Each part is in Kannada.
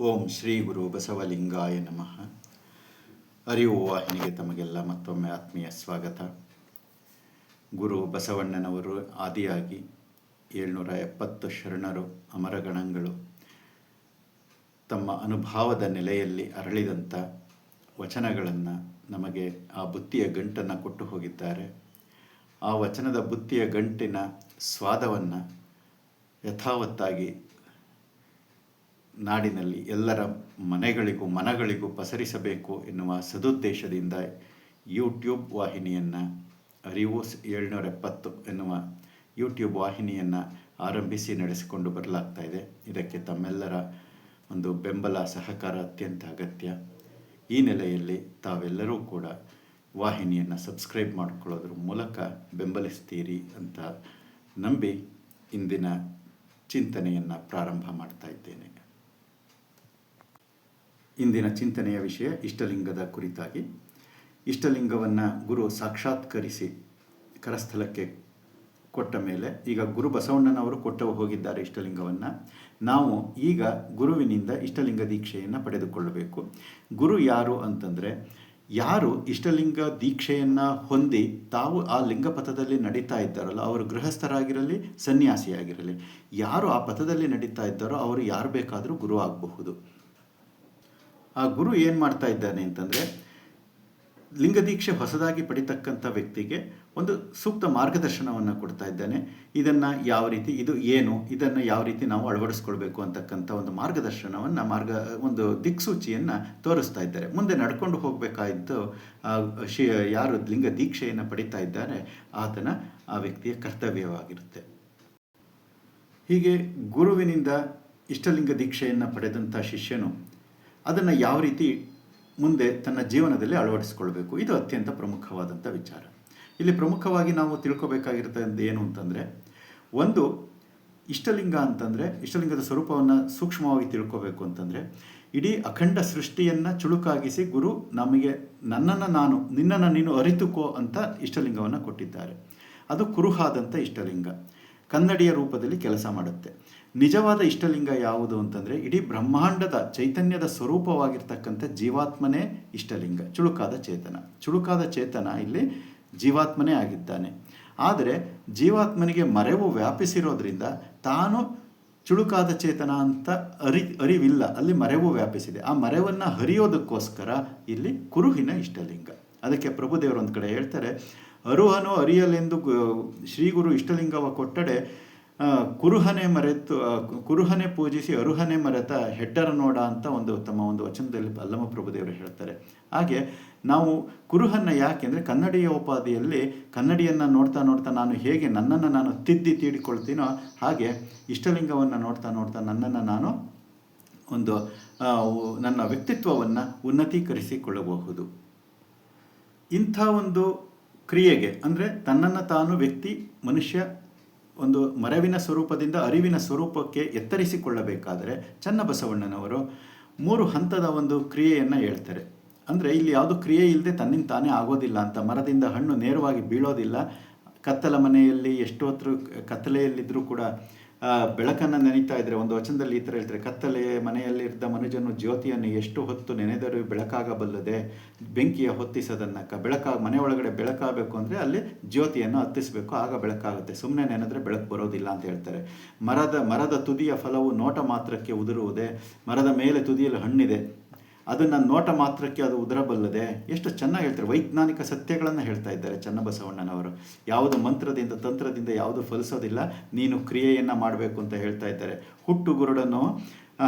ಓಂ ಶ್ರೀ ಗುರು ಬಸವಲಿಂಗಾಯ ನಮಃ. ಅರಿವು ವಾಹಿನಿಗೆ ತಮಗೆಲ್ಲ ಮತ್ತೊಮ್ಮೆ ಆತ್ಮೀಯ ಸ್ವಾಗತ. ಗುರು ಬಸವಣ್ಣನವರು ಆದಿಯಾಗಿ ಏಳ್ನೂರ ಎಪ್ಪತ್ತು ಶರಣರು ಅಮರಗಣಗಳು ತಮ್ಮ ಅನುಭಾವದ ನೆಲೆಯಲ್ಲಿ ಅರಳಿದಂಥ ವಚನಗಳನ್ನು ನಮಗೆ ಆ ಬುತ್ತಿಯ ಗಂಟನ್ನು ಕೊಟ್ಟು ಹೋಗಿದ್ದಾರೆ. ಆ ವಚನದ ಬುತ್ತಿಯ ಗಂಟಿನ ಸ್ವಾದವನ್ನು ಯಥಾವತ್ತಾಗಿ ನಾಡಿನಲ್ಲಿ ಎಲ್ಲರ ಮನೆಗಳಿಗೂ ಮನಗಳಿಗೂ ಪಸರಿಸಬೇಕು ಎನ್ನುವ ಸದುದ್ದೇಶದಿಂದ ಯೂಟ್ಯೂಬ್ ವಾಹಿನಿಯನ್ನು ಅರಿವು ಏಳ್ನೂರ ಎಪ್ಪತ್ತು ಎನ್ನುವ ಯೂಟ್ಯೂಬ್ ವಾಹಿನಿಯನ್ನು ಆರಂಭಿಸಿ ನಡೆಸಿಕೊಂಡು ಬರಲಾಗ್ತಾ ಇದೆ. ಇದಕ್ಕೆ ತಮ್ಮೆಲ್ಲರ ಒಂದು ಬೆಂಬಲ, ಸಹಕಾರ ಅತ್ಯಂತ ಅಗತ್ಯ. ಈ ನೆಲೆಯಲ್ಲಿ ತಾವೆಲ್ಲರೂ ಕೂಡ ವಾಹಿನಿಯನ್ನು ಸಬ್ಸ್ಕ್ರೈಬ್ ಮಾಡಿಕೊಳ್ಳೋದ್ರ ಮೂಲಕ ಬೆಂಬಲಿಸ್ತೀರಿ ಅಂತ ನಂಬಿ ಇಂದಿನ ಚಿಂತನೆಯನ್ನು ಪ್ರಾರಂಭ ಮಾಡ್ತಾ ಇದ್ದೇನೆ. ಇಂದಿನ ಚಿಂತನೆಯ ವಿಷಯ ಇಷ್ಟಲಿಂಗದ ಕುರಿತಾಗಿ. ಇಷ್ಟಲಿಂಗವನ್ನು ಗುರು ಸಾಕ್ಷಾತ್ಕರಿಸಿ ಕರಸ್ಥಲಕ್ಕೆ ಕೊಟ್ಟ ಮೇಲೆ ಈಗ ಗುರು ಬಸವಣ್ಣನವರು ಕೊಟ್ಟು ಹೋಗಿದ್ದಾರೆ ಇಷ್ಟಲಿಂಗವನ್ನು. ನಾವು ಈಗ ಗುರುವಿನಿಂದ ಇಷ್ಟಲಿಂಗ ದೀಕ್ಷೆಯನ್ನು ಪಡೆದುಕೊಳ್ಳಬೇಕು. ಗುರು ಯಾರು ಅಂತಂದರೆ, ಯಾರು ಇಷ್ಟಲಿಂಗ ದೀಕ್ಷೆಯನ್ನು ಹೊಂದಿ ತಾವು ಆ ಲಿಂಗಪಥದಲ್ಲಿ ನಡೀತಾ ಇದ್ದಾರಲ್ಲ, ಅವರು ಗೃಹಸ್ಥರಾಗಿರಲಿ, ಸನ್ಯಾಸಿಯಾಗಿರಲಿ, ಯಾರು ಆ ಪಥದಲ್ಲಿ ನಡೀತಾ ಇದ್ದಾರೋ, ಅವರು ಯಾರು ಬೇಕಾದರೂ ಗುರು ಆಗಬಹುದು. ಆ ಗುರು ಏನು ಮಾಡ್ತಾ ಇದ್ದಾನೆ ಅಂತಂದರೆ ಲಿಂಗದೀಕ್ಷೆ ಹೊಸದಾಗಿ ಪಡಿತಕ್ಕಂಥ ವ್ಯಕ್ತಿಗೆ ಒಂದು ಸೂಕ್ತ ಮಾರ್ಗದರ್ಶನವನ್ನು ಕೊಡ್ತಾ ಇದ್ದಾನೆ. ಇದನ್ನು ಯಾವ ರೀತಿ, ಇದು ಏನು, ಇದನ್ನು ಯಾವ ರೀತಿ ನಾವು ಅಳವಡಿಸ್ಕೊಳ್ಬೇಕು ಅಂತಕ್ಕಂಥ ಒಂದು ಮಾರ್ಗದರ್ಶನವನ್ನು, ಮಾರ್ಗ, ಒಂದು ದಿಕ್ಸೂಚಿಯನ್ನು ತೋರಿಸ್ತಾ ಇದ್ದಾರೆ. ಮುಂದೆ ನಡ್ಕೊಂಡು ಹೋಗಬೇಕಾಯಿತು ಶಿ, ಯಾರು ಲಿಂಗ ದೀಕ್ಷೆಯನ್ನು ಪಡಿತಾ ಇದ್ದಾರೆ, ಆತನ ಆ ವ್ಯಕ್ತಿಯ ಕರ್ತವ್ಯವಾಗಿರುತ್ತೆ. ಹೀಗೆ ಗುರುವಿನಿಂದ ಇಷ್ಟಲಿಂಗ ದೀಕ್ಷೆಯನ್ನು ಪಡೆದಂಥ ಶಿಷ್ಯನು ಅದನ್ನು ಯಾವ ರೀತಿ ಮುಂದೆ ತನ್ನ ಜೀವನದಲ್ಲಿ ಅಳವಡಿಸಿಕೊಳ್ಬೇಕು? ಇದು ಅತ್ಯಂತ ಪ್ರಮುಖವಾದಂಥ ವಿಚಾರ. ಇಲ್ಲಿ ಪ್ರಮುಖವಾಗಿ ನಾವು ತಿಳ್ಕೊಬೇಕಾಗಿರ್ತದೆ ಏನು ಅಂತಂದರೆ, ಒಂದು ಇಷ್ಟಲಿಂಗ ಅಂತಂದರೆ, ಇಷ್ಟಲಿಂಗದ ಸ್ವರೂಪವನ್ನು ಸೂಕ್ಷ್ಮವಾಗಿ ತಿಳ್ಕೋಬೇಕು ಅಂತಂದರೆ, ಇಡೀ ಅಖಂಡ ಸೃಷ್ಟಿಯನ್ನು ಚುಳುಕಾಗಿಸಿ ಗುರು ನಮಗೆ ನನ್ನನ್ನು ನಾನು, ನಿನ್ನನ್ನು ನೀನು ಅರಿತುಕೋ ಅಂತ ಇಷ್ಟಲಿಂಗವನ್ನು ಕೊಟ್ಟಿದ್ದಾರೆ. ಅದು ಕುರುಹಾದಂಥ ಇಷ್ಟಲಿಂಗ. ಕನ್ನಡಿಯ ರೂಪದಲ್ಲಿ ಕೆಲಸ ಮಾಡುತ್ತೆ. ನಿಜವಾದ ಇಷ್ಟಲಿಂಗ ಯಾವುದು ಅಂತಂದರೆ ಇಡೀ ಬ್ರಹ್ಮಾಂಡದ ಚೈತನ್ಯದ ಸ್ವರೂಪವಾಗಿರ್ತಕ್ಕಂಥ ಜೀವಾತ್ಮನೇ ಇಷ್ಟಲಿಂಗ, ಚುಳುಕಾದ ಚೇತನ. ಚುಳುಕಾದ ಚೇತನ ಇಲ್ಲಿ ಜೀವಾತ್ಮನೇ ಆಗಿದ್ದಾನೆ. ಆದರೆ ಜೀವಾತ್ಮನಿಗೆ ಮರೆವು ವ್ಯಾಪಿಸಿರೋದ್ರಿಂದ ತಾನು ಚುಳುಕಾದ ಚೇತನ ಅಂತ ಅರಿ, ಅರಿವಿಲ್ಲ, ಅಲ್ಲಿ ಮರೆವು ವ್ಯಾಪಿಸಿದೆ. ಆ ಮರೆವನ್ನು ಹರಿಯೋದಕ್ಕೋಸ್ಕರ ಇಲ್ಲಿ ಕುರುಹಿನ ಇಷ್ಟಲಿಂಗ. ಅದಕ್ಕೆ ಪ್ರಭುದೇವರು ಒಂದು ಕಡೆ ಹೇಳ್ತಾರೆ, ಅರುಹನು ಅರಿಯಲೆಂದು ಶ್ರೀಗುರು ಇಷ್ಟಲಿಂಗವ ಕೊಟ್ಟಡೆ ಕುರುಹನೆ ಮರೆತು ಕುರುಹನೆ ಪೂಜಿಸಿ ಅರುಹನೆ ಮರೆತ ಹೆಡ್ಡರ ನೋಡ ಅಂತ ಒಂದು ತಮ್ಮ ಒಂದು ವಚನದಲ್ಲಿ ಅಲ್ಲಮ ಪ್ರಭುದೇವರು ಹೇಳ್ತಾರೆ. ಹಾಗೆ ನಾವು ಕುರುಹನ್ನು ಯಾಕೆಂದರೆ ಕನ್ನಡಿಯ ಉಪಾಧಿಯಲ್ಲಿ ಕನ್ನಡಿಯನ್ನು ನೋಡ್ತಾ ನೋಡ್ತಾ ನಾನು ಹೇಗೆ ನನ್ನನ್ನು ನಾನು ತಿದ್ದಿ ತೀಡಿಕೊಳ್ತೀನೋ ಹಾಗೆ ಇಷ್ಟಲಿಂಗವನ್ನು ನೋಡ್ತಾ ನೋಡ್ತಾ ನನ್ನನ್ನು ನಾನು ಒಂದು ನನ್ನ ವ್ಯಕ್ತಿತ್ವವನ್ನು ಉನ್ನತೀಕರಿಸಿಕೊಳ್ಳಬಹುದು. ಇಂಥ ಒಂದು ಕ್ರಿಯೆಗೆ ಅಂದರೆ ತನ್ನನ್ನು ತಾನು ವ್ಯಕ್ತಿ, ಮನುಷ್ಯ ಒಂದು ಮರವಿನ ಸ್ವರೂಪದಿಂದ ಅರಿವಿನ ಸ್ವರೂಪಕ್ಕೆ ಎತ್ತರಿಸಿಕೊಳ್ಳಬೇಕಾದರೆ ಚನ್ನಬಸವಣ್ಣನವರು ಮೂರು ಹಂತದ ಒಂದು ಕ್ರಿಯೆಯನ್ನು ಹೇಳ್ತಾರೆ. ಅಂದರೆ ಇಲ್ಲಿ ಯಾವುದು ಕ್ರಿಯೆ ಇಲ್ಲದೆ ತನ್ನಿಂದ ತಾನೇ ಆಗೋದಿಲ್ಲ ಅಂತ. ಮರದಿಂದ ಹಣ್ಣು ನೇರವಾಗಿ ಬೀಳೋದಿಲ್ಲ. ಕತ್ತಲ ಮನೆಯಲ್ಲಿ ಎಷ್ಟು ಕತ್ತಲೆಯಲ್ಲಿದ್ದರೂ ಕೂಡ ಬೆಳಕನ್ನು ನೆನೀತಾ ಇದ್ದರೆ ಒಂದು ವಚನದಲ್ಲಿ ಈ ಥರ ಹೇಳ್ತಾರೆ, ಕತ್ತಲೆ ಮನೆಯಲ್ಲಿದ್ದ ಮನುಜನು ಜ್ಯೋತಿಯನ್ನು ಎಷ್ಟು ಹೊತ್ತು ನೆನೆದರೂ ಬೆಳಕಾಗಬಲ್ಲದೆ ಬೆಂಕಿಯ ಹೊತ್ತಿಸೋದನ್ನಕ್ಕ. ಬೆಳಕಾಗ ಮನೆ ಒಳಗಡೆ ಬೆಳಕಾಗಬೇಕು ಅಂದರೆ ಅಲ್ಲಿ ಜ್ಯೋತಿಯನ್ನು ಹತ್ತಿಸಬೇಕು, ಆಗ ಬೆಳಕಾಗುತ್ತೆ. ಸುಮ್ಮನೆ ನೆನೆದ್ರೆ ಬೆಳಕು ಬರೋದಿಲ್ಲ ಅಂತ ಹೇಳ್ತಾರೆ. ಮರದ ಮರದ ತುದಿಯ ಫಲವು ನೋಟ ಮಾತ್ರಕ್ಕೆ ಉದುರುವುದೇ, ಮರದ ಮೇಲೆ ತುದಿಯಲ್ಲಿ ಹಣ್ಣಿದೆ. ಅದನ್ನು ನೋಟ ಮಾತ್ರಕ್ಕೆ ಅದು ಉದರಬಲ್ಲದೆ ಎಷ್ಟು ಚೆನ್ನಾಗಿ ಹೇಳ್ತಾರೆ. ವೈಜ್ಞಾನಿಕ ಸತ್ಯಗಳನ್ನು ಹೇಳ್ತಾ ಇದ್ದಾರೆ ಚನ್ನಬಸವಣ್ಣನವರು. ಯಾವುದು ಮಂತ್ರದಿಂದ ತಂತ್ರದಿಂದ ಯಾವುದು ಫಲಿಸೋದಿಲ್ಲ. ನೀನು ಕ್ರಿಯೆಯನ್ನು ಮಾಡಬೇಕು ಅಂತ ಹೇಳ್ತಾ ಇದ್ದಾರೆ. ಹುಟ್ಟು ಗುರುಡನ್ನು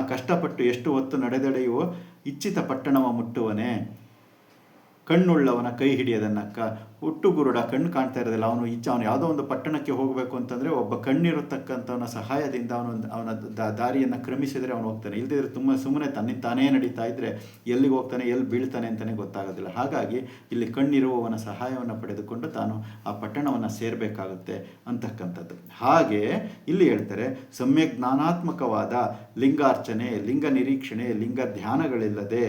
ಕಷ್ಟಪಟ್ಟು ಎಷ್ಟು ಹೊತ್ತು ನಡೆದಡೆಯುವ ಇಚ್ಛಿತ ಪಟ್ಟಣವ ಮುಟ್ಟುವನೇ. ಕಣ್ಣುಳ್ಳವನ ಕೈ ಹಿಡಿಯೋದನ್ನಕ್ಕ ಹುಟ್ಟು ಗುರುಡ ಕಣ್ಣು ಕಾಣ್ತಾ ಇರೋದಿಲ್ಲ. ಅವನು ಇಚ್ಛೆ ಅವನು ಯಾವುದೋ ಒಂದು ಪಟ್ಟಣಕ್ಕೆ ಹೋಗಬೇಕು ಅಂತಂದರೆ ಒಬ್ಬ ಕಣ್ಣಿರತಕ್ಕಂಥವನ ಸಹಾಯದಿಂದ ಅವನು ಅವನ ದಾರಿಯನ್ನು ಕ್ರಮಿಸಿದರೆ ಅವನು ಹೋಗ್ತಾನೆ. ಇಲ್ಲದಿದ್ದರೆ ತುಂಬ ಸುಮ್ಮನೆ ತನ್ನಿಂದ ತಾನೇ ನಡೀತಾ ಇದ್ದರೆ ಎಲ್ಲಿಗೆ ಹೋಗ್ತಾನೆ, ಎಲ್ಲಿ ಬೀಳ್ತಾನೆ ಅಂತಲೇ ಗೊತ್ತಾಗೋದಿಲ್ಲ. ಹಾಗಾಗಿ ಇಲ್ಲಿ ಕಣ್ಣಿರುವವನ ಸಹಾಯವನ್ನು ಪಡೆದುಕೊಂಡು ತಾನು ಆ ಪಟ್ಟಣವನ್ನು ಸೇರಬೇಕಾಗುತ್ತೆ ಅಂತಕ್ಕಂಥದ್ದು. ಹಾಗೆ ಇಲ್ಲಿ ಹೇಳ್ತಾರೆ, ಸಮ್ಯಕ್ ಜ್ಞಾನಾತ್ಮಕವಾದ ಲಿಂಗಾರ್ಚನೆ, ಲಿಂಗ ನಿರೀಕ್ಷಣೆ, ಲಿಂಗ ಧ್ಯಾನಗಳಿಲ್ಲದೆ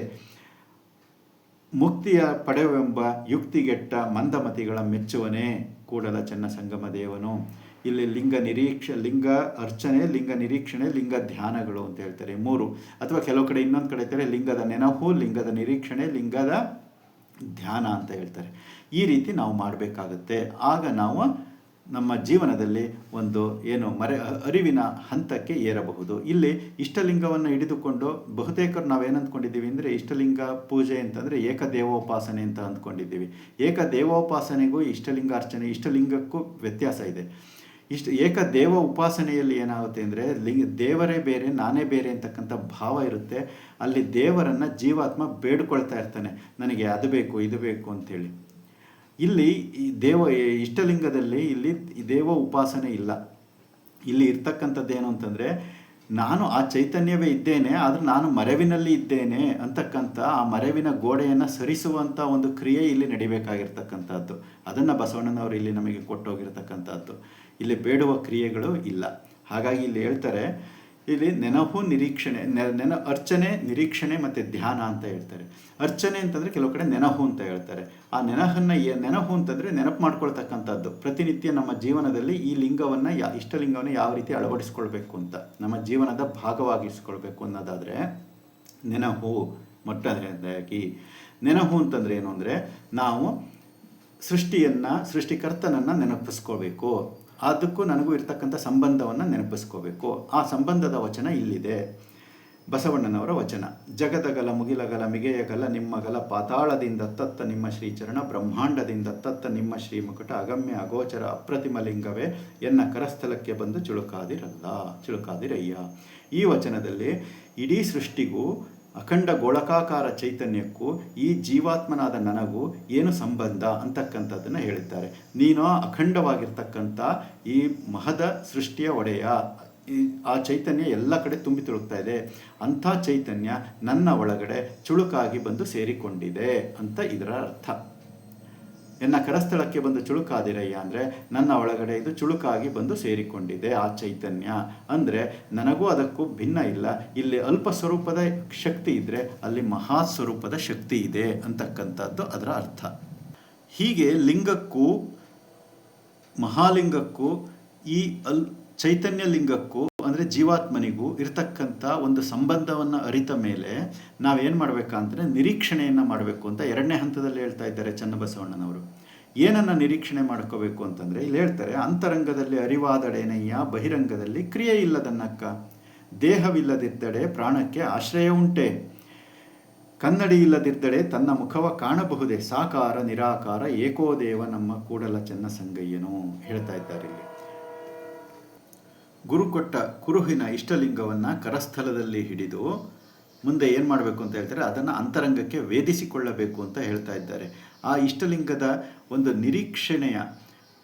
ಮುಕ್ತಿಯ ಪಡೆವೆಂಬ ಯುಕ್ತಿಗೆಟ್ಟ ಮಂದಮತಿಗಳ ಮೆಚ್ಚುವನೇ ಕೂಡಲ ಚೆನ್ನ ಸಂಗಮ ದೇವನು. ಇಲ್ಲಿ ಲಿಂಗ ನಿರೀಕ್ಷ, ಲಿಂಗ ಅರ್ಚನೆ, ಲಿಂಗ ನಿರೀಕ್ಷಣೆ, ಲಿಂಗ ಧ್ಯಾನಗಳು ಅಂತ ಹೇಳ್ತಾರೆ. ಮೂರು. ಅಥವಾ ಕೆಲವು ಕಡೆ ಇನ್ನೊಂದು ಕಡೆ ಹೇಳ್ತಾರೆ, ಲಿಂಗದ ನೆನಪು, ಲಿಂಗದ ನಿರೀಕ್ಷಣೆ, ಲಿಂಗದ ಧ್ಯಾನ ಅಂತ ಹೇಳ್ತಾರೆ. ಈ ರೀತಿ ನಾವು ಮಾಡಬೇಕಾಗತ್ತೆ. ಆಗ ನಾವು ನಮ್ಮ ಜೀವನದಲ್ಲಿ ಒಂದು ಏನು ಮರೆ, ಅರಿವಿನ ಹಂತಕ್ಕೆ ಏರಬಹುದು. ಇಲ್ಲಿ ಇಷ್ಟಲಿಂಗವನ್ನು ಹಿಡಿದುಕೊಂಡು ಬಹುತೇಕರು ನಾವೇನು ಅಂದ್ಕೊಂಡಿದ್ದೀವಿ ಅಂದರೆ ಇಷ್ಟಲಿಂಗ ಪೂಜೆ ಅಂತಂದರೆ ಏಕದೇವೋಪಾಸನೆ ಅಂತ ಅಂದ್ಕೊಂಡಿದ್ದೀವಿ. ಏಕದೇವೋಪಾಸನೆಗೂ ಇಷ್ಟಲಿಂಗಾರ್ಚನೆ, ಇಷ್ಟಲಿಂಗಕ್ಕೂ ವ್ಯತ್ಯಾಸ ಇದೆ. ಇಷ್ಟು, ಏಕದೇವ ಉಪಾಸನೆಯಲ್ಲಿ ಏನಾಗುತ್ತೆ ಅಂದರೆ ಲಿಂಗ, ದೇವರೇ ಬೇರೆ, ನಾನೇ ಬೇರೆ ಅಂತಕ್ಕಂಥ ಭಾವ ಇರುತ್ತೆ. ಅಲ್ಲಿ ದೇವರನ್ನು ಜೀವಾತ್ಮ ಬೇಡ್ಕೊಳ್ತಾ ಇರ್ತಾನೆ. ನನಗೆ ಅದು ಬೇಕು, ಇದು ಬೇಕು ಅಂತೇಳಿ ಇಲ್ಲಿ ಈ ದೇವ ಇಷ್ಟಲಿಂಗದಲ್ಲಿ ಇಲ್ಲಿ ದೇವ ಉಪಾಸನೆ ಇಲ್ಲ. ಇಲ್ಲಿ ಇರ್ತಕ್ಕಂಥದ್ದು ಏನು ಅಂತಂದರೆ, ನಾನು ಆ ಚೈತನ್ಯವೇ ಇದ್ದೇನೆ, ಆದರೆ ನಾನು ಮರವಿನಲ್ಲಿ ಇದ್ದೇನೆ ಅಂತಕ್ಕಂಥ ಆ ಮರವಿನ ಗೋಡೆಯನ್ನು ಸರಿಸುವಂಥ ಒಂದು ಕ್ರಿಯೆ ಇಲ್ಲಿ ನಡಿಬೇಕಾಗಿರ್ತಕ್ಕಂಥದ್ದು. ಅದನ್ನು ಬಸವಣ್ಣನವರು ಇಲ್ಲಿ ನಮಗೆ ಕೊಟ್ಟೋಗಿರ್ತಕ್ಕಂಥದ್ದು. ಇಲ್ಲಿ ಬೇಡುವ ಕ್ರಿಯೆಗಳು ಇಲ್ಲ. ಹಾಗಾಗಿ ಇಲ್ಲಿ ಹೇಳ್ತಾರೆ ಇಲ್ಲಿ ನೆನಪು ನಿರೀಕ್ಷಣೆ, ನೆನ ಅರ್ಚನೆ, ನಿರೀಕ್ಷಣೆ ಮತ್ತು ಧ್ಯಾನ ಅಂತ ಹೇಳ್ತಾರೆ. ಅರ್ಚನೆ ಅಂತಂದರೆ ಕೆಲವು ಕಡೆ ನೆನಹು ಅಂತ ಹೇಳ್ತಾರೆ. ಆ ನೆನಹನ್ನು ನೆನಹು ಅಂತಂದರೆ ನೆನಪು ಮಾಡ್ಕೊಳ್ತಕ್ಕಂಥದ್ದು. ಪ್ರತಿನಿತ್ಯ ನಮ್ಮ ಜೀವನದಲ್ಲಿ ಈ ಲಿಂಗವನ್ನು ಯಾ, ಇಷ್ಟಲಿಂಗವನ್ನು ಯಾವ ರೀತಿ ಅಳವಡಿಸ್ಕೊಳ್ಬೇಕು ಅಂತ, ನಮ್ಮ ಜೀವನದ ಭಾಗವಾಗಿಸ್ಕೊಳ್ಬೇಕು ಅನ್ನೋದಾದರೆ ನೆನಹು ಮೊಟ್ಟದಾಗಿ ನೆನಹು ಅಂತಂದರೆ ಏನು ಅಂದರೆ ನಾವು ಸೃಷ್ಟಿಯನ್ನು, ಸೃಷ್ಟಿಕರ್ತನನ್ನು ನೆನಪಿಸ್ಕೋಬೇಕು ಅದಕ್ಕೂ ನನಗೂ ಇರ್ತಕ್ಕಂಥ ಸಂಬಂಧವನ್ನು ನೆನಪಿಸ್ಕೋಬೇಕು. ಆ ಸಂಬಂಧದ ವಚನ ಇಲ್ಲಿದೆ. ಬಸವಣ್ಣನವರ ವಚನ. ಜಗದಗಲ ಮುಗಿಲಗಲ ಮಿಗೆಯಗಲ ನಿಮ್ಮಗಲ ಪಾತಾಳದಿಂದ ತತ್ತ ನಿಮ್ಮ ಶ್ರೀಚರಣ ಬ್ರಹ್ಮಾಂಡದಿಂದ ತತ್ತ ನಿಮ್ಮ ಶ್ರೀಮುಕುಟ ಅಗಮ್ಯ ಅಗೋಚರ ಅಪ್ರತಿಮ ಲಿಂಗವೇ ಎನ್ನ ಕರಸ್ಥಲಕ್ಕೆ ಬಂದು ಚುಳುಕಾದಿರಲ್ಲ. ಚುಳುಕಾದಿರಯ್ಯ. ಈ ವಚನದಲ್ಲಿ ಇಡೀ ಸೃಷ್ಟಿಗೂ ಅಖಂಡ ಗೋಳಕಾಕಾರ ಚೈತನ್ಯಕ್ಕೂ ಈ ಜೀವಾತ್ಮನಾದ ನನಗೂ ಏನು ಸಂಬಂಧ ಅಂತಕ್ಕಂಥದ್ದನ್ನು ಹೇಳಿದ್ದಾರೆ ನೀನು ಅಖಂಡವಾಗಿರ್ತಕ್ಕಂಥ ಈ ಮಹದ ಸೃಷ್ಟಿಯ ಒಡೆಯ. ಈ ಆ ಚೈತನ್ಯ ಎಲ್ಲ ಕಡೆ ತುಂಬಿ ತುಳುಕ್ತಾ ಇದೆ. ಅಂಥ ಚೈತನ್ಯ ನನ್ನ ಒಳಗಡೆ ಚುಳುಕಾಗಿ ಬಂದು ಸೇರಿಕೊಂಡಿದೆ ಅಂತ ಇದರ ಅರ್ಥ. ಎನ್ನ ಕರಸ್ಥಳಕ್ಕೆ ಬಂದು ಚುಳುಕಾದಿರಯ್ಯ ಅಂದರೆ ನನ್ನ ಒಳಗಡೆ ಇದು ಚುಳುಕಾಗಿ ಬಂದು ಸೇರಿಕೊಂಡಿದೆ, ಆ ಚೈತನ್ಯ. ಅಂದರೆ ನನಗೂ ಅದಕ್ಕೂ ಭಿನ್ನ ಇಲ್ಲ. ಇಲ್ಲಿ ಅಲ್ಪ ಸ್ವರೂಪದ ಶಕ್ತಿ ಇದ್ದರೆ ಅಲ್ಲಿ ಮಹಾ ಸ್ವರೂಪದ ಶಕ್ತಿ ಇದೆ ಅಂತಕ್ಕಂಥದ್ದು ಅದರ ಅರ್ಥ. ಹೀಗೆ ಲಿಂಗಕ್ಕೂ, ಮಹಾಲಿಂಗಕ್ಕೂ, ಈ ಅಲ್ ಚೈತನ್ಯ ಲಿಂಗಕ್ಕೂ ಅಂದರೆ ಜೀವಾತ್ಮನಿಗೂ ಇರತಕ್ಕಂಥ ಒಂದು ಸಂಬಂಧವನ್ನು ಅರಿತ ಮೇಲೆ ನಾವೇನು ಮಾಡಬೇಕಂದ್ರೆ ನಿರೀಕ್ಷಣೆಯನ್ನು ಮಾಡಬೇಕು ಅಂತ ಎರಡನೇ ಹಂತದಲ್ಲಿ ಹೇಳ್ತಾ ಇದ್ದಾರೆ ಚನ್ನಬಸವಣ್ಣನವರು. ಏನನ್ನು ನಿರೀಕ್ಷಣೆ ಮಾಡ್ಕೋಬೇಕು ಅಂತಂದರೆ ಇಲ್ಲಿ ಹೇಳ್ತಾರೆ, ಅಂತರಂಗದಲ್ಲಿ ಅರಿವಾದಡೇನಯ್ಯ, ಬಹಿರಂಗದಲ್ಲಿ ಕ್ರಿಯೆ ಇಲ್ಲದನ್ನಕ್ಕ. ದೇಹವಿಲ್ಲದಿದ್ದಡೆ ಪ್ರಾಣಕ್ಕೆ ಆಶ್ರಯ ಉಂಟೆ. ಕನ್ನಡಿ ಇಲ್ಲದಿದ್ದಡೆ ತನ್ನ ಮುಖವ ಕಾಣಬಹುದೇ. ಸಾಕಾರ, ನಿರಾಕಾರ ಏಕೋದೇವ ನಮ್ಮ ಕೂಡಲ ಚೆನ್ನ ಸಂಗಯ್ಯನು ಹೇಳ್ತಾ ಇದ್ದಾರೆ ಇಲ್ಲಿ. ಗುರು ಕೊಟ್ಟ ಕುರುಹಿನ ಇಷ್ಟಲಿಂಗವನ್ನು ಕರಸ್ಥಲದಲ್ಲಿ ಹಿಡಿದು ಮುಂದೆ ಏನು ಮಾಡಬೇಕು ಅಂತ ಹೇಳ್ತಾರೆ, ಅದನ್ನು ಅಂತರಂಗಕ್ಕೆ ವೇದಿಸಿಕೊಳ್ಳಬೇಕು ಅಂತ ಹೇಳ್ತಾ ಇದ್ದಾರೆ. ಆ ಇಷ್ಟಲಿಂಗದ ಒಂದು ನಿರೀಕ್ಷಣೆಯ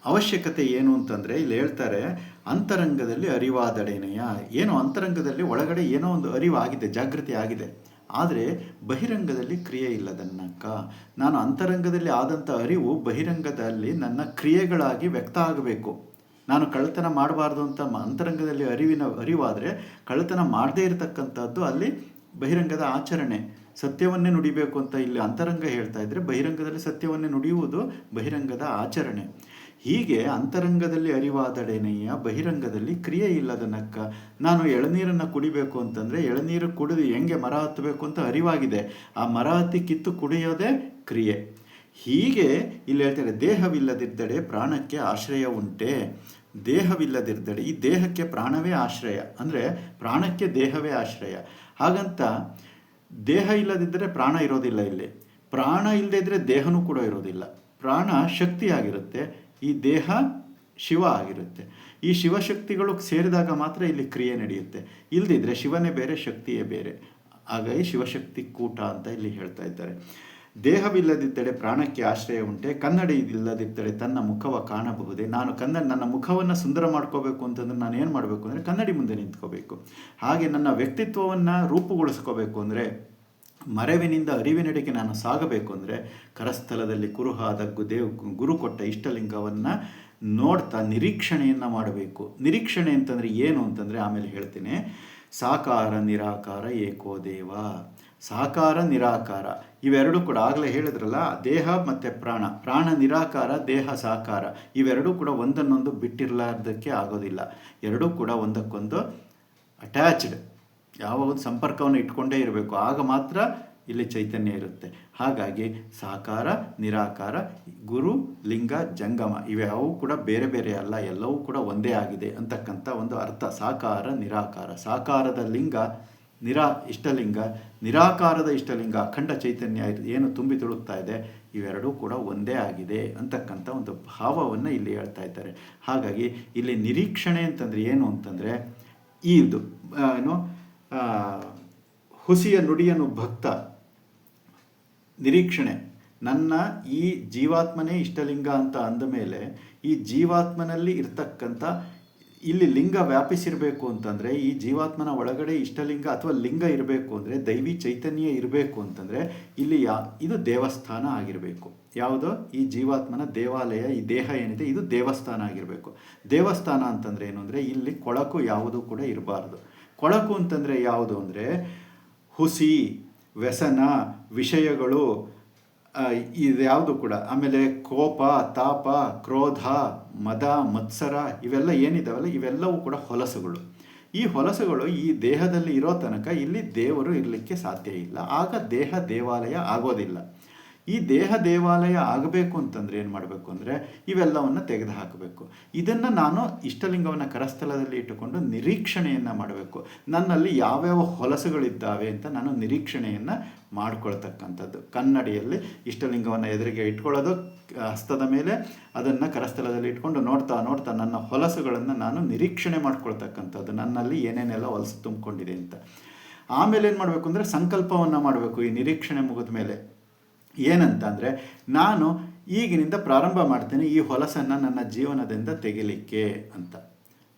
ಅವಶ್ಯಕತೆ ಏನು ಅಂತಂದರೆ, ಇಲ್ಲಿ ಹೇಳ್ತಾರೆ, ಅಂತರಂಗದಲ್ಲಿ ಅರಿವಾದಡೇನೆಯ? ಏನು ಅಂತರಂಗದಲ್ಲಿ ಒಳಗಡೆ ಏನೋ ಒಂದು ಅರಿವಾಗಿದೆ, ಜಾಗೃತಿ ಆಗಿದೆ. ಆದರೆ ಬಹಿರಂಗದಲ್ಲಿ ಕ್ರಿಯೆ ಇಲ್ಲದನ್ನಕ್ಕ ನಾನು ಅಂತರಂಗದಲ್ಲಿ ಆದಂಥ ಅರಿವು ಬಹಿರಂಗದಲ್ಲಿ ನನ್ನ ಕ್ರಿಯೆಗಳಾಗಿ ವ್ಯಕ್ತ ಆಗಬೇಕು. ನಾನು ಕಳ್ಳತನ ಮಾಡಬಾರ್ದು ಅಂತ ಅಂತರಂಗದಲ್ಲಿ ಅರಿವಿನ ಅರಿವಾದರೆ ಕಳ್ಳತನ ಮಾಡದೇ ಇರತಕ್ಕಂಥದ್ದು ಅಲ್ಲಿ ಬಹಿರಂಗದ ಆಚರಣೆ. ಸತ್ಯವನ್ನೇ ನುಡಿಬೇಕು ಅಂತ ಇಲ್ಲಿ ಅಂತರಂಗ ಹೇಳ್ತಾ ಇದ್ರೆ ಬಹಿರಂಗದಲ್ಲಿ ಸತ್ಯವನ್ನೇ ನುಡಿಯುವುದು ಬಹಿರಂಗದ ಆಚರಣೆ. ಹೀಗೆ ಅಂತರಂಗದಲ್ಲಿ ಅರಿವಾದಡೆನೆಯ ಬಹಿರಂಗದಲ್ಲಿ ಕ್ರಿಯೆ ಇಲ್ಲದ ನಕ್ಕ. ನಾನು ಎಳನೀರನ್ನು ಕುಡಿಬೇಕು ಅಂತಂದರೆ ಎಳನೀರು ಕುಡಿದು ಹೆಂಗೆ ಮರ ಹತ್ತಬೇಕು ಅಂತ ಅರಿವಾಗಿದೆ. ಆ ಮರ ಹತ್ತಿ ಕಿತ್ತು ಕುಡಿಯೋದೇ ಕ್ರಿಯೆ. ಹೀಗೆ ಇಲ್ಲಿ ಹೇಳ್ತಾರೆ ದೇಹವಿಲ್ಲದಿದ್ದಡೆ ಪ್ರಾಣಕ್ಕೆ ಆಶ್ರಯ ಉಂಟೆ. ದೇಹವಿಲ್ಲದಿದ್ದಡೆ ಈ ದೇಹಕ್ಕೆ ಪ್ರಾಣವೇ ಆಶ್ರಯ. ಅಂದರೆ ಪ್ರಾಣಕ್ಕೆ ದೇಹವೇ ಆಶ್ರಯ. ಹಾಗಂತ ದೇಹ ಇಲ್ಲದಿದ್ದರೆ ಪ್ರಾಣ ಇರೋದಿಲ್ಲ ಇಲ್ಲಿ. ಪ್ರಾಣ ಇಲ್ಲದೇ ಇದ್ದರೆ ದೇಹನೂ ಕೂಡ ಇರೋದಿಲ್ಲ. ಪ್ರಾಣ ಶಕ್ತಿಯಾಗಿರುತ್ತೆ. ಈ ದೇಹ ಶಿವ ಆಗಿರುತ್ತೆ. ಈ ಶಿವಶಕ್ತಿಗಳು ಸೇರಿದಾಗ ಮಾತ್ರ ಇಲ್ಲಿ ಕ್ರಿಯೆ ನಡೆಯುತ್ತೆ. ಇಲ್ಲದಿದ್ದರೆ ಶಿವನೇ ಬೇರೆ, ಶಕ್ತಿಯೇ ಬೇರೆ. ಹಾಗಾಗಿ ಶಿವಶಕ್ತಿ ಕೂಟ ಅಂತ ಇಲ್ಲಿ ಹೇಳ್ತಾ ಇದ್ದಾರೆ. ದೇಹವಿಲ್ಲದಿದ್ದರೆ ಪ್ರಾಣಕ್ಕೆ ಆಶ್ರಯ ಉಂಟೆ, ಕನ್ನಡಿ ಇಲ್ಲದಿದ್ದರೆ ತನ್ನ ಮುಖವ ಕಾಣಬಹುದೇ? ನಾನು ಕನ್ನಡ ನನ್ನ ಮುಖವನ್ನು ಸುಂದರ ಮಾಡ್ಕೋಬೇಕು ಅಂತಂದ್ರೆ ನಾನು ಏನು ಮಾಡಬೇಕು ಅಂದರೆ ಕನ್ನಡಿ ಮುಂದೆ ನಿಂತ್ಕೋಬೇಕು. ಹಾಗೆ ನನ್ನ ವ್ಯಕ್ತಿತ್ವವನ್ನು ರೂಪುಗೊಳಿಸ್ಕೋಬೇಕು ಅಂದರೆ ಮರವಿನಿಂದ ಅರಿವಿನೆಡೆಗೆ ನಾನು ಸಾಗಬೇಕು ಅಂದರೆ ಕರಸ್ಥಲದಲ್ಲಿ ಕುರುಹಾದ ಗುದೇವ್ ಗುರು ಕೊಟ್ಟ ಇಷ್ಟಲಿಂಗವನ್ನು ನೋಡ್ತಾ ನಿರೀಕ್ಷಣೆಯನ್ನು ಮಾಡಬೇಕು. ನಿರೀಕ್ಷಣೆ ಅಂತಂದರೆ ಏನು ಅಂತಂದರೆ ಆಮೇಲೆ ಹೇಳ್ತೀನಿ, ಸಾಕಾರ, ನಿರಾಕಾರ ಏಕೋ ದೇವ. ಸಾಕಾರ, ನಿರಾಕಾರ. ಇವೆರಡೂ ಕೂಡ ಆಗಲೇ ಹೇಳಿದ್ರಲ್ಲ, ದೇಹ ಮತ್ತು ಪ್ರಾಣ. ಪ್ರಾಣ, ನಿರಾಕಾರ, ದೇಹ, ಸಾಕಾರ. ಇವೆರಡೂ ಕೂಡ ಒಂದನ್ನೊಂದು ಬಿಟ್ಟಿರಲಾರ್ದಕ್ಕೆ ಆಗೋದಿಲ್ಲ. ಎರಡೂ ಕೂಡ ಒಂದಕ್ಕೊಂದು ಅಟ್ಯಾಚ್ಡ್ ಯಾವ ಒಂದು ಸಂಪರ್ಕವನ್ನು ಇಟ್ಕೊಂಡೇ ಇರಬೇಕು. ಆಗ ಮಾತ್ರ ಇಲ್ಲಿ ಚೈತನ್ಯ ಇರುತ್ತೆ. ಹಾಗಾಗಿ ಸಾಕಾರ, ನಿರಾಕಾರ, ಗುರು, ಲಿಂಗ, ಜಂಗಮ ಇವ್ಯಾವೂ ಕೂಡ ಬೇರೆ ಬೇರೆ ಅಲ್ಲ, ಎಲ್ಲವೂ ಕೂಡ ಒಂದೇ ಆಗಿದೆ ಅಂತಕ್ಕಂಥ ಒಂದು ಅರ್ಥ. ಸಾಕಾರ, ನಿರಾಕಾರ. ಸಾಕಾರದ ಲಿಂಗ ನಿರಾ ಇಷ್ಟಲಿಂಗ, ನಿರಾಕಾರದ ಇಷ್ಟಲಿಂಗ, ಅಖಂಡ ಚೈತನ್ಯ ಏನು ತುಂಬಿ ತುಳುಕ್ತಾ ಇದೆ, ಇವೆರಡೂ ಕೂಡ ಒಂದೇ ಆಗಿದೆ ಅಂತಕ್ಕಂಥ ಒಂದು ಭಾವವನ್ನು ಇಲ್ಲಿ ಹೇಳ್ತಾ ಇದ್ದಾರೆ. ಹಾಗಾಗಿ ಇಲ್ಲಿ ನಿರೀಕ್ಷಣೆ ಅಂತಂದರೆ ಏನು ಅಂತಂದರೆ, ಈ ಇದು ಏನು ಹುಸಿಯ ನುಡಿಯನ್ನು ಭಕ್ತ, ನಿರೀಕ್ಷಣೆ. ನನ್ನ ಈ ಜೀವಾತ್ಮನೇ ಇಷ್ಟಲಿಂಗ ಅಂತ ಅಂದ ಮೇಲೆ ಈ ಜೀವಾತ್ಮನಲ್ಲಿ ಇರ್ತಕ್ಕಂಥ ಇಲ್ಲಿ ಲಿಂಗ ವ್ಯಾಪಿಸಿರಬೇಕು ಅಂತಂದರೆ, ಈ ಜೀವಾತ್ಮನ ಒಳಗಡೆ ಇಷ್ಟಲಿಂಗ ಅಥವಾ ಲಿಂಗ ಇರಬೇಕು ಅಂದರೆ, ದೈವಿ ಚೈತನ್ಯ ಇರಬೇಕು ಅಂತಂದರೆ, ಇಲ್ಲಿ ಯಾ, ಇದು ದೇವಸ್ಥಾನ ಆಗಿರಬೇಕು. ಯಾವುದು? ಈ ಜೀವಾತ್ಮನ ದೇವಾಲಯ, ಈ ದೇಹ ಏನಿದೆ, ಇದು ದೇವಸ್ಥಾನ ಆಗಿರಬೇಕು. ದೇವಸ್ಥಾನ ಅಂತಂದರೆ ಏನು ಅಂದರೆ, ಇಲ್ಲಿ ಕೊಳಕು ಯಾವುದು ಕೂಡ ಇರಬಾರ್ದು. ಕೊಳಕು ಅಂತಂದರೆ ಯಾವುದು ಅಂದರೆ, ಹುಸಿ, ವ್ಯಸನ, ವಿಷಯಗಳು ಆ, ಇದು ಯಾವುದು ಕೂಡ? ಆಮೇಲೆ ಕೋಪ ತಾಪ ಕ್ರೋಧ ಮದ ಮತ್ಸರ ಇವೆಲ್ಲ ಏನಿದಾವಲ್ಲ ಇವೆಲ್ಲವೂ ಕೂಡ ಹೊಲಸುಗಳು. ಈ ಹೊಲಸುಗಳು ಈ ದೇಹದಲ್ಲಿ ಇರೋ ತನಕ ಇಲ್ಲಿ ದೇವರು ಇರಲಿಕ್ಕೆ ಸಾಧ್ಯ ಇಲ್ಲ. ಆಗ ದೇಹ ದೇವಾಲಯ ಆಗೋದಿಲ್ಲ. ಈ ದೇಹ ದೇವಾಲಯ ಆಗಬೇಕು ಅಂತಂದ್ರೆ ಏನು ಮಾಡಬೇಕು ಅಂದರೆ ಇವೆಲ್ಲವನ್ನು ತೆಗೆದು ಹಾಕಬೇಕು. ಇದನ್ನು ನಾನು ಇಷ್ಟಲಿಂಗವನ್ನು ಕರಸ್ಥಲದಲ್ಲಿ ಇಟ್ಟುಕೊಂಡು ನಿರೀಕ್ಷಣೆಯನ್ನು ಮಾಡಬೇಕು. ನನ್ನಲ್ಲಿ ಯಾವ್ಯಾವ ಹೊಲಸುಗಳಿದ್ದಾವೆ ಅಂತ ನಾನು ನಿರೀಕ್ಷಣೆಯನ್ನು ಮಾಡ್ಕೊಳ್ತಕ್ಕಂಥದ್ದು. ಕನ್ನಡಿಯಲ್ಲಿ ಇಷ್ಟಲಿಂಗವನ್ನು ಎದುರಿಗೆ ಇಟ್ಕೊಳ್ಳೋದು ಹಸ್ತದ ಮೇಲೆ ಅದನ್ನು ಕರಸ್ಥಲದಲ್ಲಿ ಇಟ್ಕೊಂಡು ನೋಡ್ತಾ ನೋಡ್ತಾ ನನ್ನ ಹೊಲಸುಗಳನ್ನು ನಾನು ನಿರೀಕ್ಷಣೆ ಮಾಡ್ಕೊಳ್ತಕ್ಕಂಥದ್ದು. ನನ್ನಲ್ಲಿ ಏನೇನೆಲ್ಲ ಹೊಲಸು ತುಂಬಿಕೊಂಡಿದೆ ಅಂತ. ಆಮೇಲೆ ಏನು ಮಾಡಬೇಕು ಅಂದರೆ ಸಂಕಲ್ಪವನ್ನು ಮಾಡಬೇಕು ಈ ನಿರೀಕ್ಷಣೆ ಮುಗಿದ ಮೇಲೆ ಏನಂತ ಅಂದರೆ ನಾನು ಈಗಿನಿಂದ ಪ್ರಾರಂಭ ಮಾಡ್ತೇನೆ ಈ ಹೊಲಸನ್ನು ನನ್ನ ಜೀವನದಿಂದ ತೆಗಿಲಿಕ್ಕೆ ಅಂತ.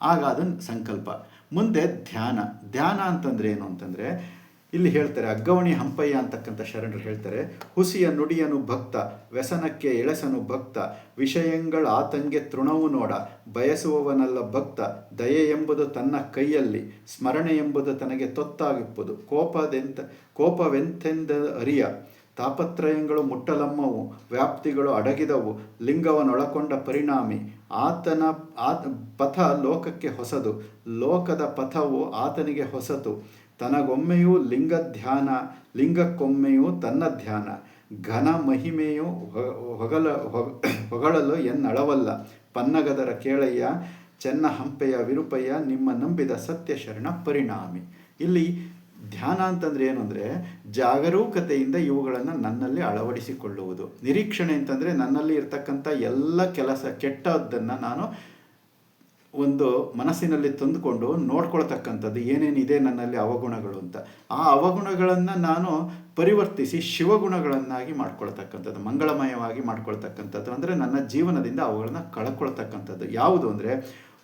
ಆಗ ಅದನ್ನು ಸಂಕಲ್ಪ. ಮುಂದೆ ಧ್ಯಾನ. ಧ್ಯಾನ ಅಂತಂದ್ರೆ ಏನು ಅಂತಂದರೆ, ಇಲ್ಲಿ ಹೇಳ್ತಾರೆ, ಅಗ್ಗವಣಿ ಹಂಪಯ್ಯ ಅಂತಕ್ಕಂಥ ಶರಣರು ಹೇಳ್ತಾರೆ, ಹುಸಿಯ ನುಡಿಯನು ಭಕ್ತ, ವ್ಯಸನಕ್ಕೆ ಎಳೆಸನು ಭಕ್ತ, ವಿಷಯಗಳ ಆತಂಗೆ ತೃಣವು ನೋಡ, ಬಯಸುವವನಲ್ಲ ಭಕ್ತ, ದಯೆ ಎಂಬುದು ತನ್ನ ಕೈಯಲ್ಲಿ, ಸ್ಮರಣೆ ಎಂಬುದು ತನಗೆ ತೊತ್ತಾಗಿಪ್ಪುದು. ಕೋಪದೆಂತ, ಕೋಪವೆಂತೆಂದ ಅರಿಯ ತಾಪತ್ರಯಗಳು ಮುಟ್ಟಲಮ್ಮವು, ವ್ಯಾಪ್ತಿಗಳು ಅಡಗಿದವು ಲಿಂಗವನ್ನೊಳಕೊಂಡ ಪರಿಣಾಮಿ. ಆತನ ಆತ, ಪಥ ಲೋಕಕ್ಕೆ ಹೊಸದು, ಲೋಕದ ಪಥವು ಆತನಿಗೆ ಹೊಸತು. ತನಗೊಮ್ಮೆಯೂ ಲಿಂಗ ಧ್ಯಾನ ಲಿಂಗಕ್ಕೊಮ್ಮೆಯೂ ತನ್ನ ಧ್ಯಾನ ಘನ ಮಹಿಮೆಯು ಹೊಗಲ ಹೊಗಳಲು ಎನ್ನಳವಲ್ಲ. ಪನ್ನಗದರ ಕೇಳಯ್ಯ, ಚೆನ್ನ ಹಂಪೆಯ ವಿರುಪಯ್ಯ ನಿಮ್ಮ ನಂಬಿದ ಸತ್ಯ ಶರಣ ಪರಿಣಾಮಿ. ಇಲ್ಲಿ ಧ್ಯಾನ ಅಂತಂದ್ರೆ ಏನು ಅಂದರೆ ಜಾಗರೂಕತೆಯಿಂದ ಇವುಗಳನ್ನು ನನ್ನಲ್ಲಿ ಅಳವಡಿಸಿಕೊಳ್ಳುವುದು. ನಿರೀಕ್ಷಣೆ ಅಂತಂದರೆ ನನ್ನಲ್ಲಿ ಇರ್ತಕ್ಕಂಥ ಎಲ್ಲ ಕೆಲಸ ಕೆಟ್ಟದ್ದನ್ನು ನಾನು ಒಂದು ಮನಸ್ಸಿನಲ್ಲಿ ತಂದುಕೊಂಡು ನೋಡ್ಕೊಳ್ತಕ್ಕಂಥದ್ದು, ಏನೇನಿದೆ ನನ್ನಲ್ಲಿ ಅವಗುಣಗಳು ಅಂತ. ಆ ಅವಗುಣಗಳನ್ನು ನಾನು ಪರಿವರ್ತಿಸಿ ಶಿವಗುಣಗಳನ್ನಾಗಿ ಮಾಡ್ಕೊಳ್ತಕ್ಕಂಥದ್ದು, ಮಂಗಳಮಯವಾಗಿ ಮಾಡ್ಕೊಳ್ತಕ್ಕಂಥದ್ದು. ಅಂದರೆ ನನ್ನ ಜೀವನದಿಂದ ಅವುಗಳನ್ನ ಕಳ್ಕೊಳ್ತಕ್ಕಂಥದ್ದು. ಯಾವುದು ಅಂದರೆ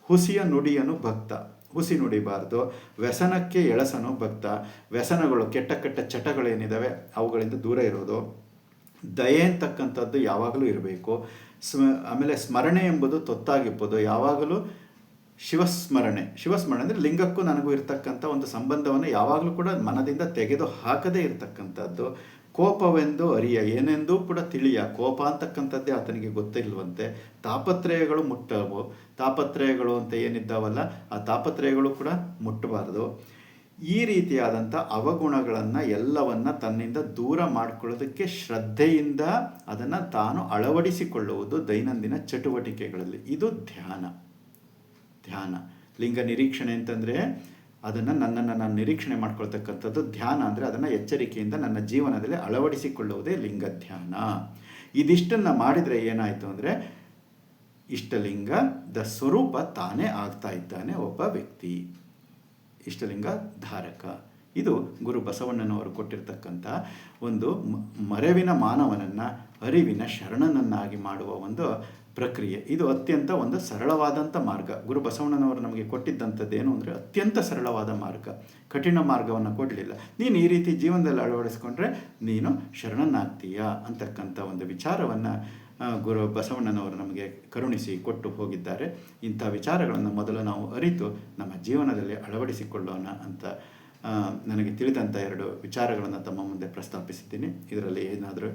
ಹುಸಿಯ ನುಡಿಯನು ಭಕ್ತ. ಹುಸಿ ನುಡಿಬಾರ್ದು. ವ್ಯಸನಕ್ಕೆ ಎಳಸನು ಭಕ್ತ. ವ್ಯಸನಗಳು ಕೆಟ್ಟ ಕೆಟ್ಟ ಚಟಗಳೇನಿದ್ದಾವೆ ಅವುಗಳಿಂದ ದೂರ ಇರೋದು. ದಯೆ ಅಂತಕ್ಕಂಥದ್ದು ಯಾವಾಗಲೂ ಇರಬೇಕು. ಸ್ಮ, ಆಮೇಲೆ ಸ್ಮರಣೆ ಎಂಬುದು ತೊತ್ತಾಗಿರ್ಬೋದು. ಯಾವಾಗಲೂ ಶಿವಸ್ಮರಣೆ. ಶಿವಸ್ಮರಣೆ ಅಂದರೆ ಲಿಂಗಕ್ಕೂ ನನಗೂ ಇರತಕ್ಕಂಥ ಒಂದು ಸಂಬಂಧವನ್ನು ಯಾವಾಗಲೂ ಕೂಡ ಮನದಿಂದ ತೆಗೆದು ಹಾಕದೇ ಇರತಕ್ಕಂಥದ್ದು. ಕೋಪವೆಂದು ಅರಿಯ, ಏನೆಂದೂ ಕೂಡ ತಿಳಿಯ. ಕೋಪ ಅಂತಕ್ಕಂಥದ್ದೇ ಆತನಿಗೆ ಗೊತ್ತಿಲ್ವಂತೆ. ತಾಪತ್ರಯಗಳು ಮುಟ್ಟವು. ತಾಪತ್ರಯಗಳು ಅಂತ ಏನಿದ್ದಾವಲ್ಲ, ಆ ತಾಪತ್ರಯಗಳು ಕೂಡ ಮುಟ್ಟಬಾರದು. ಈ ರೀತಿಯಾದಂಥ ಅವಗುಣಗಳನ್ನು ಎಲ್ಲವನ್ನ ತನ್ನಿಂದ ದೂರ ಮಾಡಿಕೊಳ್ಳೋದಕ್ಕೆ ಶ್ರದ್ಧೆಯಿಂದ ಅದನ್ನು ತಾನು ಅಳವಡಿಸಿಕೊಳ್ಳುವುದು ದೈನಂದಿನ ಚಟುವಟಿಕೆಗಳಲ್ಲಿ. ಇದು ಧ್ಯಾನ. ಧ್ಯಾನ. ಲಿಂಗ ನಿರೀಕ್ಷಣೆ ಅಂತಂದರೆ ಅದನ್ನು ನನ್ನನ್ನು ನಾನು ನಿರೀಕ್ಷಣೆ ಮಾಡ್ಕೊಳ್ತಕ್ಕಂಥದ್ದು ಧ್ಯಾನ ಅಂದರೆ ಅದನ್ನು ಎಚ್ಚರಿಕೆಯಿಂದ ನನ್ನ ಜೀವನದಲ್ಲಿ ಅಳವಡಿಸಿಕೊಳ್ಳುವುದೇ ಲಿಂಗ ಧ್ಯಾನ. ಇದಿಷ್ಟನ್ನು ಮಾಡಿದರೆ ಏನಾಯಿತು ಅಂದರೆ ಇಷ್ಟಲಿಂಗದ ಸ್ವರೂಪ ತಾನೇ ಆಗ್ತಾ ಇದ್ದಾನೆ ಒಬ್ಬ ವ್ಯಕ್ತಿ. ಇಷ್ಟಲಿಂಗ ಧಾರಕ. ಇದು ಗುರು ಬಸವಣ್ಣನವರು ಕೊಟ್ಟಿರ್ತಕ್ಕಂಥ ಒಂದು ಮರೆವಿನ ಮಾನವನನ್ನು, ಅರಿವಿನ ಶರಣನನ್ನಾಗಿ ಮಾಡುವ ಒಂದು ಪ್ರಕ್ರಿಯೆ. ಇದು ಅತ್ಯಂತ ಒಂದು ಸರಳವಾದಂಥ ಮಾರ್ಗ. ಗುರು ಬಸವಣ್ಣನವರು ನಮಗೆ ಕೊಟ್ಟಿದ್ದಂಥದ್ದು ಏನು ಅಂದರೆ ಅತ್ಯಂತ ಸರಳವಾದ ಮಾರ್ಗ. ಕಠಿಣ ಮಾರ್ಗವನ್ನು ಕೊಡಲಿಲ್ಲ. ನೀನು ಈ ರೀತಿ ಜೀವನದಲ್ಲಿ ಅಳವಡಿಸ್ಕೊಂಡ್ರೆ ನೀನು ಶರಣನಾಗ್ತೀಯ ಅಂತಕ್ಕಂಥ ಒಂದು ವಿಚಾರವನ್ನು ಗುರು ಬಸವಣ್ಣನವರು ನಮಗೆ ಕರುಣಿಸಿ ಕೊಟ್ಟು ಹೋಗಿದ್ದಾರೆ. ಇಂಥ ವಿಚಾರಗಳನ್ನು ಮೊದಲು ನಾವು ಅರಿತು ನಮ್ಮ ಜೀವನದಲ್ಲಿ ಅಳವಡಿಸಿಕೊಳ್ಳೋಣ ಅಂತ ನನಗೆ ತಿಳಿದಂಥ ಎರಡು ವಿಚಾರಗಳನ್ನು ತಮ್ಮ ಮುಂದೆ ಪ್ರಸ್ತಾಪಿಸಿದ್ದೀನಿ. ಇದರಲ್ಲಿ ಏನಾದರೂ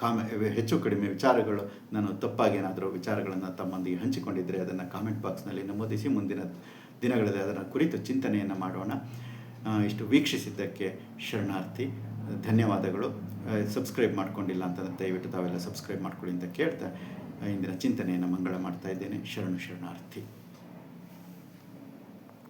ಕಾಮ, ಹೆಚ್ಚು ಕಡಿಮೆ ವಿಚಾರಗಳು, ನಾನು ತಪ್ಪಾಗಿ ಏನಾದರೂ ವಿಚಾರಗಳನ್ನು ತಮ್ಮೊಂದಿಗೆ ಹಂಚಿಕೊಂಡಿದ್ದರೆ ಅದನ್ನು ಕಾಮೆಂಟ್ ಬಾಕ್ಸ್ನಲ್ಲಿ ನಮೂದಿಸಿ ಮುಂದಿನ ದಿನಗಳಲ್ಲಿ ಅದನ್ನು ಕುರಿತು ಚಿಂತನೆಯನ್ನು ಮಾಡೋಣ. ಇಷ್ಟು ವೀಕ್ಷಿಸಿದ್ದಕ್ಕೆ ಶರಣಾರ್ಥಿ, ಧನ್ಯವಾದಗಳು. ಸಬ್ಸ್ಕ್ರೈಬ್ ಮಾಡ್ಕೊಂಡಿಲ್ಲ ಅಂತಂದರೆ ದಯವಿಟ್ಟು ತಾವೆಲ್ಲ ಸಬ್ಸ್ಕ್ರೈಬ್ ಮಾಡ್ಕೊಳ್ಳಿ ಅಂತ ಕೇಳ್ತಾ ಇಂದಿನ ಚಿಂತನೆಯನ್ನು ಮಂಗಳ ಮಾಡ್ತಾ ಇದ್ದೇನೆ. ಶರಣು ಶರಣಾರ್ಥಿ.